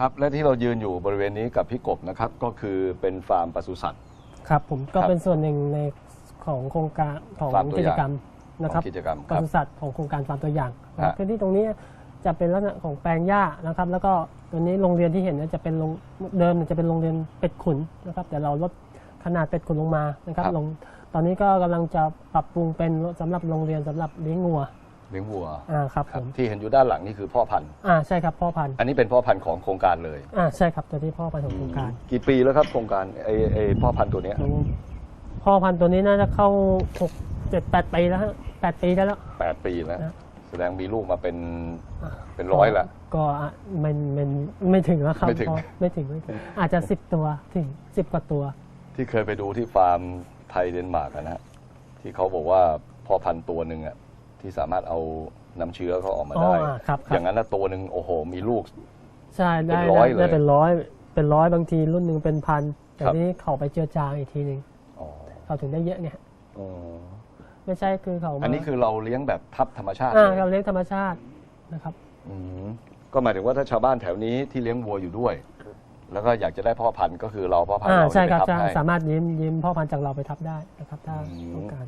ครับและที่เรายืนอยู่บริเวณนี้กับพี่กบนะครับก็คือเป็นฟาร์มปศุสัตว์ ครับผมก็ครับเป็นส่วนหนึ่งในของโครงการของฟาร์มตัวกิอจย่างกรรมนะครับของกิจกรรมปครับศุสัตว์ของโครงการฟาร์มตัวอย่างนะคฮะรับพื้นที่ตรงนี้จะเป็นลักษณะของแปลงหญ้านะครับ แล้วก็ตัวนี้โรงเรียนที่เห็นเนี่ยจะเป็นโรงเดิมเนี่ยจะเป็นโรงเรียนเป็ดขุนนะครับ แต่เราลดขนาดเป็ดขุนลงมานะครับลงตอนนี้ก็กำลังจะปรับปรุงเป็นสำหรับโรงเรียนสำหรับเลี้ยงงัว เลี้ยงวัวอ่าครับคผรับมที่เห็นอยู่ด้านหลังนี่คือพ่อพันธุ์อ่าใช่ครับพ่อพันธุ์อันนี้เป็นพ่อพันธุ์ของโครงการเลยอ่าใช่ครับตัวที่พ่อพันธุ์ของโครงการ กี่ปีแล้วครับโครงการไอ้ไอ้พ่อพันธุ์ตัวเนี้ยพ่อพันธุ์ตัวนี้น่าจะเข้าหกเจ็ดแปดปีแล้วฮะแปดปีได้แล้วแปดปีแล้วนะแสดงมีลูกมาเป็นเป็นร้อยละก็อะมันมันไม่ถึงแล้วครับไม่ถึงพอไม่ถึงไม่ถึง อาจจะสิบตัวถึงสิบกว่าตัว ที่เคยไปดูที่ฟาร์มไทยเดนมาร์กอะนะฮะที่เขาบอกว่าพ่อพันธุ์ตัวหนึ่งอะ ที่สามารถเอาน้ำเชื้อเขาออกมาอ๋อได้อะครับครับ อย่างนั้นนะตัวหนึ่งโอ้โห มีลูก ใช่ได้เป็นร้ได้อยเลยได้เป็นร้อยเป็นร้อยบางทีรุ่นหนึ่งเป็นพันแต่ครับ นี้เขาไปเจือจางอีกทีหนึ่งอ๋อเขาถึงได้เยอะไงอ๋อไม่ใช่คือเขามาอันนี้คือเราเลี้ยงแบบทับธรรมชาติอ่าเลยเราเลี้ยงธรรมชาตินะครับอืมก็หมายถึงว่าถ้าชาวบ้านแถวนี้ที่เลี้ยงวัวอยู่ด้วย แล้วก็อยากจะได้พ่อพันธุ์ก็คือเราพ่อพันธุ์อ่าเราใช่ครับไปทัใช่ให้ สามารถยืมยืมพ่อพันธุ์จากเราไปทับได้นะครับ ถ้าอืม ต้องการ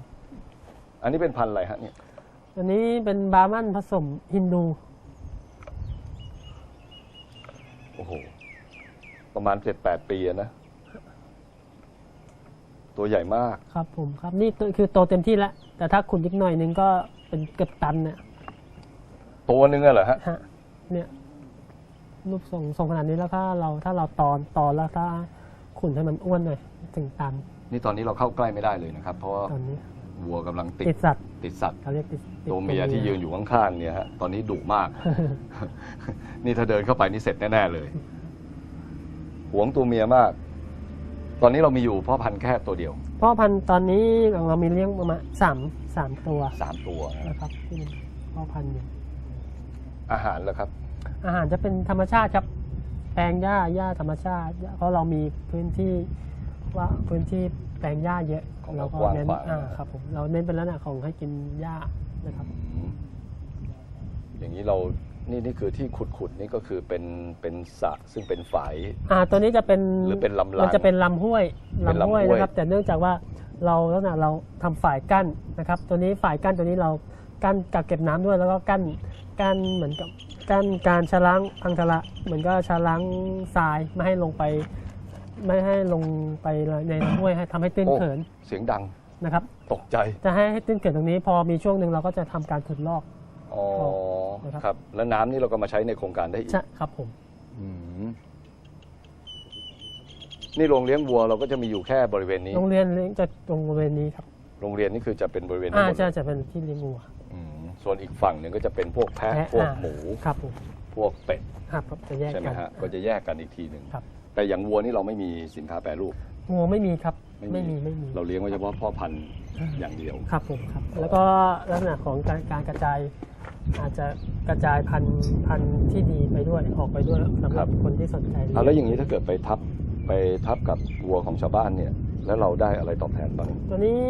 อันนี้เป็นพันธุ์อะไรฮะเนี่ย อันนี้เป็นบาร์มันผสมฮินดู โอ้โห ประมาณเจ็ดแปดปีอะนะ ตัวใหญ่มาก ครับผมครับ นี่ตัวคือโตเต็มที่แล้ว แต่ถ้าขุนอีกหน่อยนึงก็เป็นเกือบตันเนี่ยตัวหนึงอะเหรอฮะ ฮะเนี่ยรูปทรงทรงขนาดนี้แล้วถ้าเราถ้าเราตอนตอนแล้วถ้าขุนให้มันอ้วนหน่อยถึงตันนี่ตอนนี้เราเข้าใกล้ไม่ได้เลยนะครับ เพราะว่าตอนนี้ วัวกำลังติดติดสัตว์ติดสัตว์เขาเรียกติดติดตัวเมียที่ยืนอยู่ข้างๆเนี่ยฮะตอนนี้ดุมาก นี่ถ้าเดินเข้าไปนี่เสร็จแน่ๆเลยหวงตัวเมียมาก ตอนนี้เรามีอยู่พ่อพันธุ์แค่ตัวเดียวพ่อพันธุ์ตอนนี้เรามีเลี้ยงประมาณสามสามตัวสามตัวนะนะครับที่เป็นพ่อพันธุ์อยู่อาหารแล้วครับ อาหารจะเป็นธรรมชาติครับแปลงหญ้าหญ้าธรรมชาติเพราะเรามีพื้นที่ว่าพื้นที่แปลงหญ้าเยอะ ของเราก็กว้างเน้นขวาง อ่าครับผมเราเน้นเป็นลักษณะของให้กินหญ้านะครับอืมอย่างนี้เรา นี่นี่คือที่ขุดขุดๆนี่ก็คือเป็นเป็นสระซึ่งเป็นฝาย อ่าตัวนี้จะเป็นหรือเป็นลำรางมันจะเป็นลำห้วยเป็นลำลำห้วยห้วยนะครับ แต่เนื่องจากว่าเราลักษณะเราทำฝ่ายกั้นนะครับ ตัวนี้ฝ่ายกั้นตัวนี้เรากั้นกักเก็บน้ำด้วย แล้วก็กั้นกั้นเหมือนกับกั้นการชะล้างพังทละเหมือนก็ชะล้างทรายไม่ให้ลงไป ไม่ให้ลงไปในห้วยให้ทำให้ตื้นโอ้ เขินเสียงดังนะครับ ตกใจ จะให้ให้ตื้นเขินตรงนี้ พอมีช่วงหนึ่งเราก็จะทำการขุดลอก อ๋อ นะครับ ครับ แล้วน้ำนี่เราก็มาใช้ในโครงการได้อีกใช่ครับผม อืมนี่โรงเลี้ยงวัวเราก็จะมีอยู่แค่บริเวณนี้ โรงเรียนเลี้ยงจะตรงบริเวณนี้ครับโรงเรียนนี่คือจะเป็นบริเวณนี้อ่าหมดใช่จะเป็นที่เลี้ยงวัวอืมส่วนอีกฝั่งหนึ่งก็จะเป็นพวกแพะแพะพวกอ่าหมู ครับผม พวกเป็ดครับจะแยกใช่ไหมกัน ฮะก็จะแยกกันอีกทีหนึ่งครับ แต่อย่างวัวนี่เราไม่มีสินค้าแปรรูปงัวไม่มีครับ ไม่ไม่มีมีไม่มี เราเลี้ยงไว้เฉพาะพ่อพันธุ์อย่างเดียว ครับผมครับ แล้วก็ลักษณะของการการกระจาย อาจจะกระจายพันธุ์พันธุ์ที่ดีไปด้วยออกไปด้วยสำหครัรับ บคนที่สนใจเอาแล้วอย่างนี้ถ้าเกิดไปทับไปทับกับวัวของชาวบ้านเนี่ย แล้วเราได้อะไรตอบแทนบ้าง ตัวนี้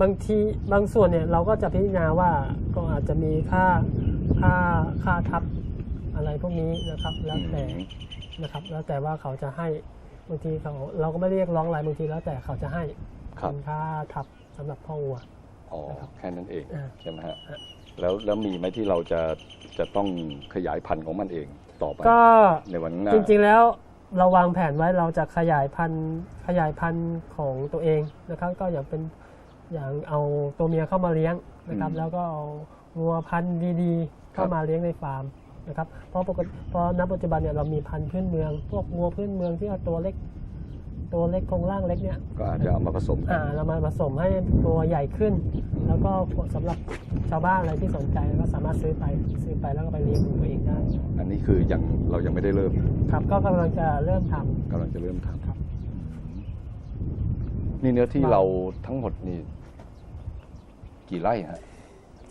บางทีบางส่วนเนี่ยเราก็จะพิจารณาว่าก็อาจจะมีค่าค่าค่าทับ อะไรพวกนี้นะครับ แล้วแต่นะครับ แล้วแต่ว่าเขาจะให้บางทีเขาเราก็ไม่เรียกร้องอะไรบางทีแล้วแต่เขาจะให้ครับเป็นค่าทับสำหรับพ่อวัวอ๋อนะครับแค่นั้นเองอ่าใช่ไหมฮะฮะแล้วแล้วมีไหมที่เราจะจะต้องขยายพันธุ์ของมันเองต่อไปก็ในวันข้างหน้าจริงๆแล้วเราวางแผนไว้เราจะขยายพันธุ์ขยายพันธุ์ของตัวเองนะครับ ก็อย่างเป็นอย่างเอาตัวเมียเข้ามาเลี้ยงนะครับ แล้วก็เอาวัวพันธุ์ดีๆ เข้ามาเลี้ยงในฟาร์ม นะครับเพราะปกติเพราะณปัจจุบันเนี่ยเรามีพันธุ์พื้นเมือง พวกวัวพื้นเมืองที่ว่าตัวเล็ก ตัวเล็กโครงร่างเล็กเนี่ยก็อาจจะเอามาผสมกันอ่าเรามาผสมให้ตัวใหญ่ขึ้น แล้วก็สำหรับชาวบ้านอะไรที่สนใจก็สามารถซื้อไปซื้อไปแล้วก็ไปเลี้ยงดูตัวเองได้ อันนี้คือยังเรายังไม่ได้เริ่ม ครับก็กำลังจะเริ่มทำกำลังจะเริ่มทำครับ นี่เนื้อที่เราทั้งหมดนี่กี่ไร่ฮะ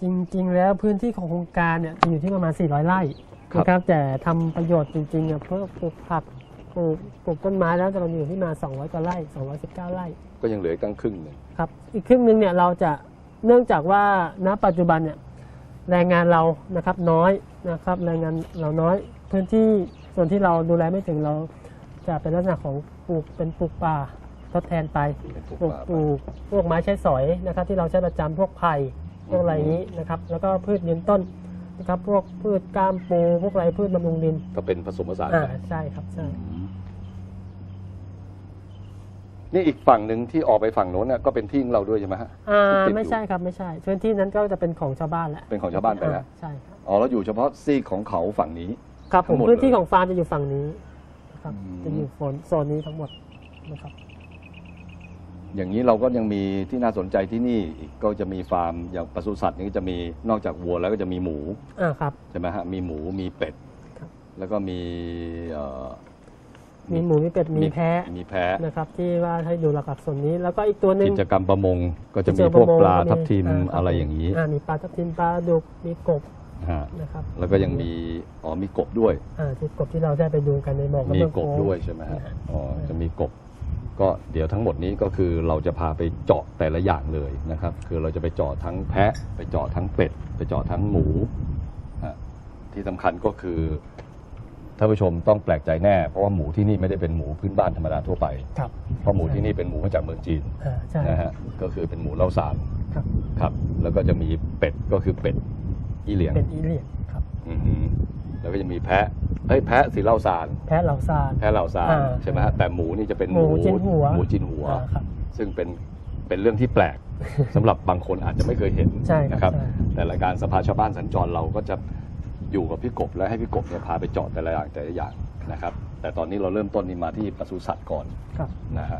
จริง ๆ แล้วพื้นที่ของโครงการเนี่ยจะอยู่ที่ประมาณ 400 ไร่ครับนะครับแต่ทำประโยชน์จริงๆอะเพื่อปลูกผักปลูกปลูกต้นไม้แล้วจะเราอยู่ที่มา 200 กว่าไร่ 219 ไร่ ก็ยังเหลืออีกตั้งครึ่งหนึ่งครับ อีกครึ่งหนึงเนี่ยเราจะเนื่องจากว่าณปัจจุบันเนี่ยแรงงานเรานะครับน้อยนะครับแรงงานเราน้อย พื้นที่ส่วนที่เราดูแลไม่ถึงเราจะเป็นลักษณะของปลูกเป็นปลูกป่าทดแทนไปเป็นปลูกปลูกป่าปลูกพวกไม้ใช้สอยนะครับที่เราใช้ประจำพวกไผ่ พวกอะไรอย่างนี้นะครับ แล้วก็พืชยืนต้นนะครับ พวกพืชก้ามปูพวกอะไรพืชบำรุงดินก็เป็นผสมผสานอ่ากันใช่ครับใช่นี่อีกฝั่งหนึ่งที่ออกไปฝั่งโน้นน่ะก็เป็นที่ของเราด้วยใช่ไหมฮะอ่าที่ติดอยู่ไม่ใช่ครับไม่ใช่พื้นที่นั้นก็จะเป็นของชาวบ้านแหละเป็นของชาวบ้านไปแล้วอ่ใช่ครับอ๋อแล้วอยู่เฉพาะซีกของเขาฝั่งนี้ ครับผทั้มงหมดพื้นที่เลยของฟาร์มจะอยู่ฝั่งนี้นะครับอืม จะอยู่โซนโซนนี้ทั้งหมดนะครับ อย่างนี้เราก็ยังมีที่น่าสนใจที่นี่อีกก็จะมีฟาร์มอย่างปศุสัตว์นี่ก็จะมีนอกจากวัวแล้วก็จะมีหมูอ่าครับ ใช่ไหมฮะมีหมูมีเป็ดครับ แล้วก็มีเอ่อมีหมูมีเป็ดมีแพะมีแพะนะครับ ที่ว่าให้ดูหลักๆส่วนนี้ แล้วก็อีกตัวหนึ่งกิจกรรมประมงก็จะมีเจอพวกประมงปลาก็ทับทิมอ่าครับอะไรอย่างนี้อ่ามีปลาทับทิมปลาดุกมีกบฮะนะครับแล้วก็ยังมีอ๋อมีกบด้วยอ่าที่กบที่เราได้ไปดูกันในบ่อมีน้ำเมืองกบโค้งด้วยใช่ไหมฮะอ๋อจะมีกบ ก็เดี๋ยวทั้งหมดนี้ก็คือเราจะพาไปเจาะแต่ละอย่างเลยนะครับ คือเราจะไปเจาะทั้งแพะ ไปเจาะทั้งเป็ด ไปเจาะทั้งหมูฮะที่สำคัญก็คือท่านผู้ชมต้องแปลกใจแน่ เพราะว่าหมูที่นี่ไม่ได้เป็นหมูพื้นบ้านธรรมดาทั่วไปครับเพราะหมูที่นี่เป็นหมูมาจากเมืองจีนอ่าใช่นะฮะก็คือเป็นหมูเล่าสารครับครับ แล้วก็จะมีเป็ดก็คือเป็ดอีเหลียงเป็นอีเลียนครับอือหือแล้วก็จะมีแพะ เอ้ยแพะสีเล่าสารแพะเหล่าซาน แพะเหล่าซานอ่าใช่ไหมฮะแต่หมูนี่จะเป็นหมูจิ้นหัวหมูจิ้นหัว อ่าครับซึ่งเป็นเป็นเรื่องที่แปลก สำหรับบางคนอาจจะไม่เคยเห็นใช่ครับนะครับ ใช่ แต่รายการสภาชาวบ้านสัญจรเราก็จะอยู่กับพี่กบและให้พี่กบเนี่ยพาไปเจาะแต่ละอย่างแต่ละอย่างนะครับ แต่ตอนนี้เราเริ่มต้นนี่มาที่ปศุสัตว์ก่อน ครับ นะฮะ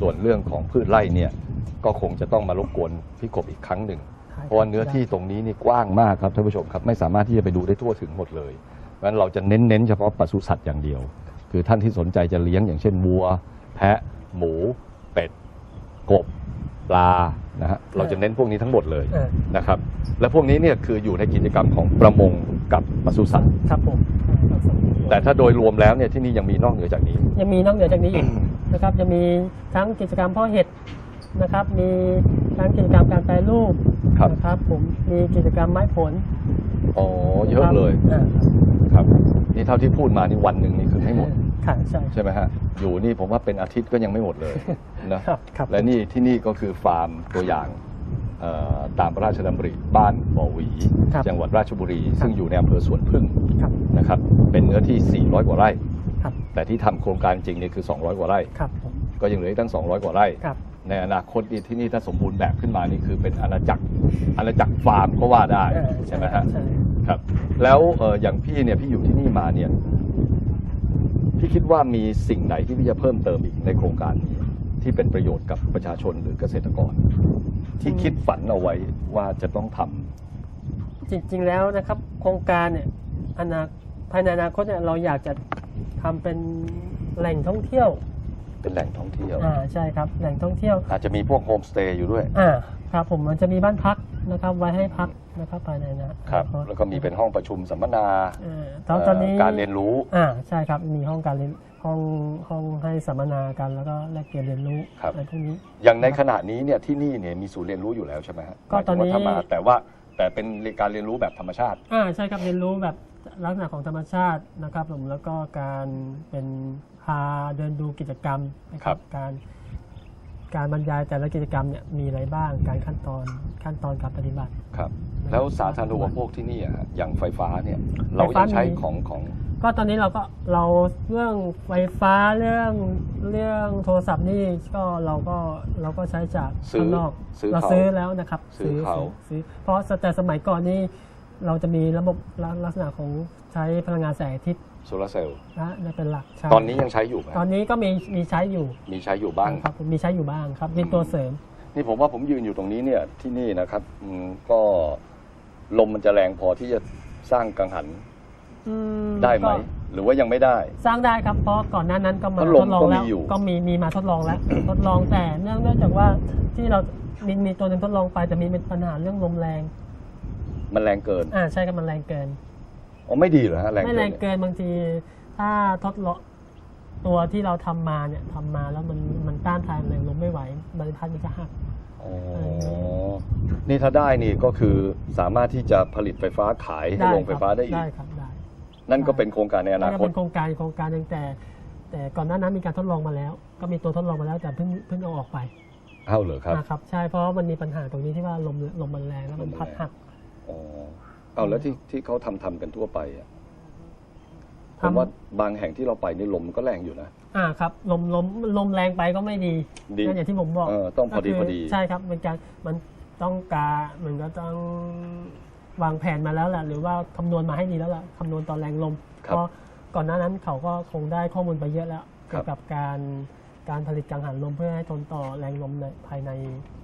ส่วนเรื่องของพืชไร่เนี่ยก็คงจะต้องมารบกวนพี่กบอีกครั้งหนึ่ง เพราะว่าเนื้อที่ตรงนี้นี่กว้างมากครับท่านผู้ชมครับ ไม่สามารถที่จะไปดูได้ทั่วถึงหมดเลย เพราะฉะนั้นเราจะเน้นๆเฉพาะปศุสัตว์อย่างเดียว คือท่านที่สนใจจะเลี้ยงอย่างเช่นวัว แพะ หมู เป็ด กบ ปลานะฮะเราจะเน้นพวกนี้ทั้งหมดเลยอ่านะครับ และพวกนี้เนี่ยคืออยู่ในกิจกรรมของประมงกับปศุสัตว์ครับผมครับผมแต่ถ้าโดยรวมแล้วเนี่ยที่นี่ยังมีนอกเหนือจากนี้ ยังมีนอกเหนือจากนี้อีกนะครับ จะมีทั้งกิจกรรมเพาะเห็ดนะครับ มี ทั้งกิจกรรมการแปรรูปครับ นะครับ ผมมีกิจกรรมไม้ผลอ๋อเยอะเลยอ่าครับนี่เท่าที่พูดมานี่วันหนึ่งนี่คือไม่หมด ค่ะใช่ใช่ไหมฮะ อยู่นี่ผมว่าเป็นอาทิตย์ก็ยังไม่หมดเลยนะ ครับครับ และนี่ที่นี่ก็คือฟาร์มตัวอย่างเอ่อตามพระราชดำริบ้านบ่อหวี ครับจังหวัดราชบุรีซึ่งอยู่ในอำเภอสวนพึ่งครับ นะครับ เป็นเนื้อที่ 400 กว่าไร่ ครับ แต่ที่ทำโครงการจริงเนี่ยคือ 200 กว่าไร่ ครับผมก็ยังเหลืออีกตั้ง 200 กว่าไร่ ครับ ในอนาคตนี่ที่นี่ถ้าสมบูรณ์แบบขึ้นมานี่คือเป็นอาณาจักรอาณาจักรฟาร์มก็ว่าได้อ่าใช่ไหมฮะใช่ ครับ แล้วเอ่ออย่างพี่เนี่ยพี่อยู่ที่นี่มาเนี่ย พี่คิดว่ามีสิ่งไหนที่พี่จะเพิ่มเติมอีกในโครงการนี้ ที่เป็นประโยชน์กับประชาชนหรือเกษตรกร ที่คิดฝันเอาไว้ว่าจะต้องทำ จริงๆแล้วนะครับ โครงการเนี่ยอนาภายในอนาคตเนี่ยเราอยากจะทำเป็นแหล่งท่องเที่ยว เป็นแหล่งท่องเที่ยว อ่าใช่ครับแหล่งท่องเที่ยวอาจจะมีพวกโฮมสเตย์อยู่ด้วย อ่าครับผมมันจะมีบ้านพักนะครับไว้ให้พักนะครับภายในนะครับ แล้วก็มีเป็นห้องประชุมสัมมนาเอ่อตอนตอนนี้ เอ่อการเรียนรู้ อ่าใช่ครับมีห้องการเรียนห้องห้องให้สัมมนากันแล้วก็แลกเปลี่ยนเรียนรู้ครับ อะไรพวกนี้ อย่างในขณะนี้เนี่ยที่นี่เนี่ยมีศูนย์เรียนรู้อยู่แล้วใช่ไหมฮะก็ตอนนี้ หมายถึงว่าถ้ามาแต่ว่าแต่เป็นการเรียนรู้แบบธรรมชาติ อ่าใช่ครับเรียนรู้แบบ ลักษณะของธรรมชาตินะครับผมแล้วก็การเป็นพาเดินดูกิจกรรมนะคครัรับบการการบรรยายแต่ละกิจกรรมเนี่ยมีอะไรบ้างการขั้นตอนขั้นตอนการปฏิบัติครับ แล้วสาธารณูปโภคที่นี่อะฮะอย่างไฟฟ้าเนี่ยเรายังใช้ไฟฟ้ามีของของ ก็ตอนนี้เราก็เราเรื่องไฟฟ้าเรื่องเรื่องโทรศัพท์นี่ก็เราก็เราก็ใช้จากซื้อข้างนอกซื้อเราเขาซื้อแล้วนะครับ ซื้อเขาซื้อเพราะแต่สมัยก่อนนี่ เราจะมีระบบลักษณะของใช้พลังงานแสงอาทิตย์โซลาร์เซลล์นะนั่นเป็นหลักใช้ตอนนี้ยังใช้อยู่ไหมตอนนี้ก็มีมีใช้อยู่มีใช้อยู่บ้าง ครับมีใช้อยู่บ้างครับเป็นตัวเสริม นี่ผมว่าผมยืนอยู่ตรงนี้เนี่ยที่นี่นะครับอืมก็ลมมันจะแรงพอที่จะสร้างกังหันอืมได้ไหม ก็หรือว่ายังไม่ได้ สร้างได้ครับเพราะก่อนหน้านั้นก็มาพัดทลมดลองก็แล้วมีอยู่ ก็มีมีมาทดลองแล้ว ทดลองแต่เนื่องเนื่องจากว่าที่เรามีมีตัวหนึงทดลองไปแต่มีเป็นปัญหาเรื่องลมแรง มันแรงเกินอ่าใช่ครับมันแรงเกินอ๋อไม่ดีเหรอฮะแรงไม่เกิแรนงเนี่ยเกินบางที ถ้าทดลองตัวที่เราทำมาเนี่ยทำมาแล้วมันมันต้านทานแรงลมไม่ไหวบริพัตรมันจะหักอ๋อนี่ถ้าได้นี่ก็คือสามารถที่จะผลิตไฟฟ้าขายให้ได้โรงไฟฟ้าได้อีกได้ครับได้นั่นก็เป็นโครงการในอนาก็คตเป็นโครงการโครงการหนึ่งแต่ แต่ก่อนหน้านั้นมีการทดลองมาแล้ว ก็มีตัวทดลองมาแล้วแต่เพิ่งเพิ่งเอาออกไปเอาเหรอครับนะครับ ใช่เพราะว่ามันมีปัญหาตรงนี้ที่ว่าลมลมมันแรงแล้วมันลมมันพัดแรงหัก อ๋อเอาแล้วที่ที่เขาทำทำกันทั่วไปอะผทำ มว่าบางแห่งที่เราไปนี่ลมก็แรงอยู่นะ อ่าครับลมลมลมแรงไปก็ไม่ดีดีนั่นอย่างที่ผมบอกเออต้องพอดีก็คืพอดี ใช่ครับเป็นการมันต้องกาเหมือนก็ต้องวางแผนมาแล้วแหละหรือว่าคำนวณมาให้ดีแล้วล่ะคำนวณตอนแรงลมครับเพราะก่อนหน้านั้นเขาก็คงได้ข้อมูลไปเยอะแล้วครัเกี่บยวกับการ การผลิตกังหันลมเพื่อให้ทนต่อแรงลมในภายใน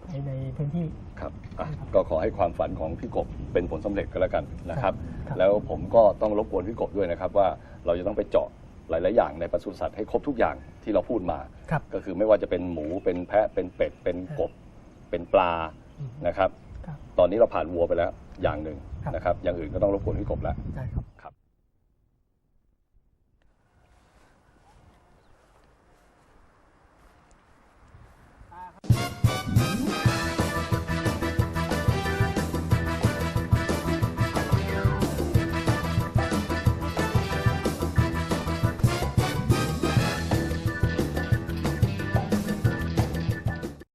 ภายในพื้นที่ ครับอะก็ขอให้ความฝันของพี่กบเป็นผลสำเร็จก็แล้วกันนะครับ ครับ แล้วผมก็ต้องรบกวนพี่กบด้วยนะครับ ว่าเราจะต้องไปเจาะหลาย ๆ อย่างในปศุสัตว์ให้ครบทุกอย่างที่เราพูดมา ครับ ก็คือไม่ว่าจะเป็นหมูเป็นแพะเป็นเป็ด เป็นกบ เป็นปลาอืมนะครับ ครับ ตอนนี้เราผ่านวัวไปแล้วอย่างหนึ่งครับ นะครับ อย่างอื่นก็ต้องรบกวนพี่กบแล้ว ได้ครับ